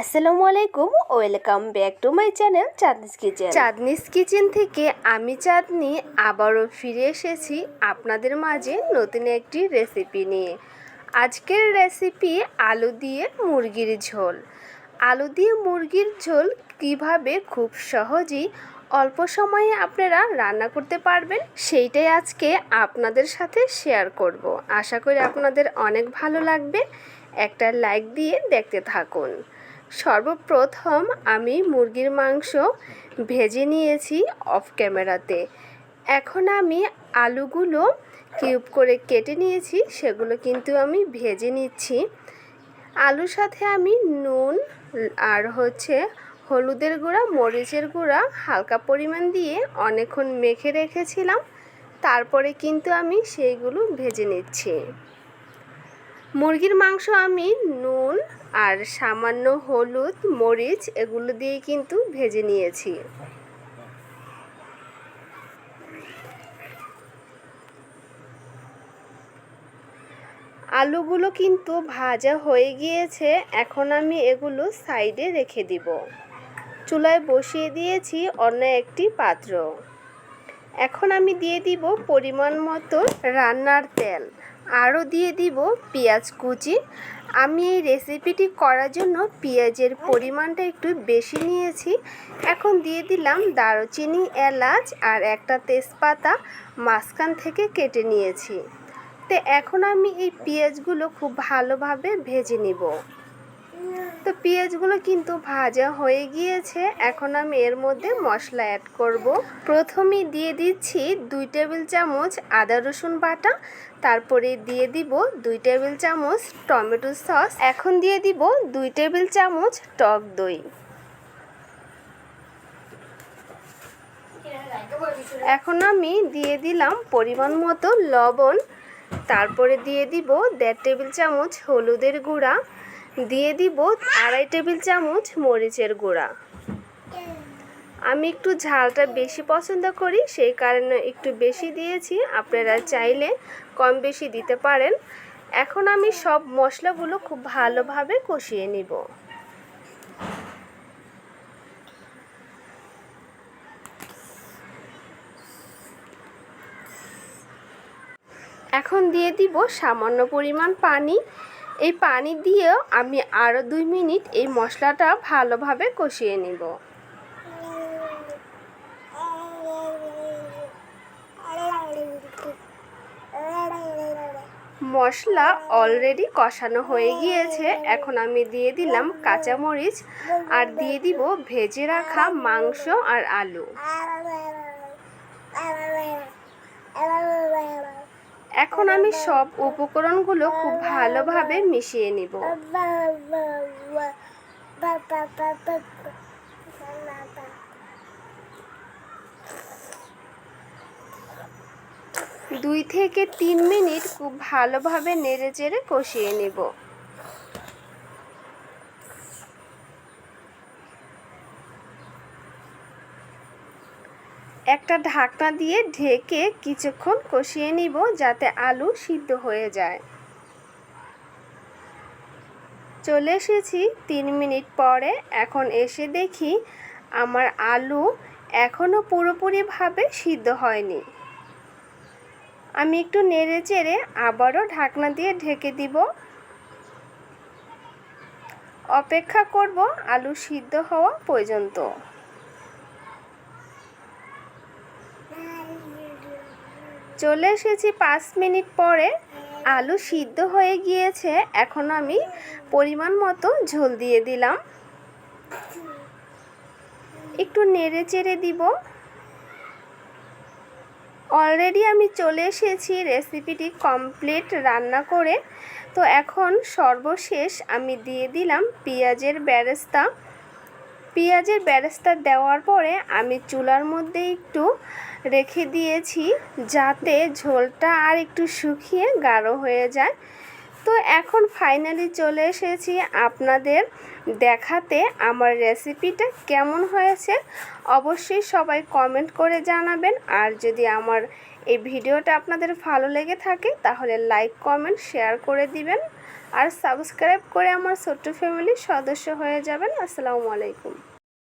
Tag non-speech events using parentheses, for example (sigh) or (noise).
আসসালামু আলাইকুম, welcome back to my channel Chandni's kitchen. Chandni's kitchen থেকে আমি চাঁদনি আবারও ফিরে এসেছি আপনাদের মাঝে নতুন একটি রেসিপি নিয়ে। আজকের রেসিপি আলু দিয়ে মুরগির ঝোল। আলু দিয়ে মুরগির ঝোল কীভাবে খুব সহজেই অল্প সময়ে আপনারা রান্না করতে পারবেন, সেইটাই আজকে আপনাদের সাথে শেয়ার করব। আশা করি আপনাদের অনেক ভালো লাগবে। একটা লাইক দিয়ে দেখতে থাকুন। সর্বপ্রথম আমি মুরগির মাংস ভেজে নিয়েছি অফ ক্যামেরাতে। এখন আমি আলুগুলো কিউব করে কেটে নিয়েছি, সেগুলো কিন্তু আমি ভেজে নিচ্ছি। আলুর সাথে আমি নুন আর হচ্ছে হলুদের গুঁড়া, মরিচের গুঁড়া হালকা পরিমাণ দিয়ে অনেকক্ষণ মেখে রেখেছিলাম। তারপরে কিন্তু আমি সেইগুলো ভেজে নিচ্ছি। মুরগির মাংস আমি নুন আর সামান্য হলুদ, মরিচ এগুলো দিয়ে কিন্তু ভেজে নিয়েছি। আলুগুলো কিন্তু ভাজা হয়ে গিয়েছে, এখন আমি এগুলো সাইডে রেখে দিব। চুলায় বসিয়ে দিয়েছি অন্য একটি পাত্র। এখন আমি দিয়ে দিব পরিমাণ মতো রান্নার তেল। আরও দিয়ে দিব পেঁয়াজ কুচি। আমি এই রেসিপিটি করার জন্য পেঁয়াজের পরিমাণটা একটু বেশি নিয়েছি। এখন দিয়ে দিলাম দারুচিনি, এলাচ আর একটা তেজপাতা মাঝখান থেকে কেটে নিয়েছি। তো এখন আমি এই পেঁয়াজগুলো খুব ভালোভাবে ভেজে নিব। তো পেঁয়াজগুলো কিন্তু ভাজা হয়ে গিয়েছে। এখন আমি এর মধ্যে মশলা অ্যাড করব। প্রথমেই দিয়ে দিচ্ছি দুই টেবিল চামচ আদা রসুন বাটা, তারপরে দিয়ে দিব দুই টেবিল চামচ টমেটো সস, এখন দিয়ে দিব দুই টেবিল চামচ টক দই। এখন আমি দিয়ে দিলাম পরিমাণ মতো লবণ, তারপরে দিয়ে দিব দেড় টেবিল চামচ হলুদের গুঁড়া দিয়ে দিব আড়াই টেবিল চামচ মরিচের গুঁড়া। আমি একটু ঝালটা বেশি পছন্দ করি, সেই কারণে একটু বেশি দিয়েছি। আপনারা চাইলে কম বেশি দিতে পারেন। এখন আমি সব মশলাগুলো খুব ভালোভাবে কষিয়ে নিব। এখন দিয়ে দিব সামান্য পরিমাণ পানি। এই পানি দিয়েও আমি আরও দুই মিনিট এই মশলাটা ভালোভাবে কষিয়ে নিব। মশলা অলরেডি কষানো হয়ে গিয়েছে। এখন আমি দিয়ে দিলাম কাঁচামরিচ আর দিয়ে দিব ভেজে রাখা মাংস আর আলু। (laughs) এখন আমি সব উপকরণগুলো খুব ভালোভাবে মিশিয়ে নিব। দুই থেকে তিন মিনিট খুব ভালোভাবে নেড়ে চেড়ে কষিয়ে নেব। একটা ঢাকনা দিয়ে ঢেকে কিছুক্ষণ কষিয়ে নিব যাতে আলু সিদ্ধ হয়ে যায়। চলে এসেছি তিন মিনিট পরে। এখন এসে দেখি আমার আলু এখনও পুরোপুরিভাবে সিদ্ধ হয়নি। আমি একটু নেড়ে চেড়ে আবারও ঢাকনা দিয়ে ঢেকে দিব। অপেক্ষা করব আলু সিদ্ধ হওয়া পর্যন্ত। চলে এসেছি পাঁচ মিনিট পরে। আলু সিদ্ধ হয়ে গিয়েছে, এখন আমি পরিমাণ মতো ঝোল দিয়ে দিলাম। একটু নেড়ে চেড়ে দিব। অলরেডি আমি চলে এসেছি রেসিপিটি কমপ্লিট রান্না করে। তো এখন সর্বশেষ আমি দিয়ে দিলাম পেঁয়াজের ব্যারেস্তা পেঁয়াজের ব্যারেস্তা দেওয়ার পরে আমি চুলার মধ্যে একটু রেখে দিয়েছি যাতে ঝোলটা আর একটু শুকিয়ে গাঢ় হয়ে যায়। তো এখন ফাইনালি চলে এসেছি আপনাদের দেখাতে আমার রেসিপিটা কেমন হয়েছে। অবশ্যই সবাই কমেন্ট করে জানাবেন। আর যদি আমার এই ভিডিওটা আপনাদের ভালো লেগে থাকে তাহলে লাইক, কমেন্ট, শেয়ার করে দিবেন। আর সাবস্ক্রাইব করে আমার ছোট্ট ফ্যামিলির সদস্য হয়ে যাবেন। আসসালামু আলাইকুম।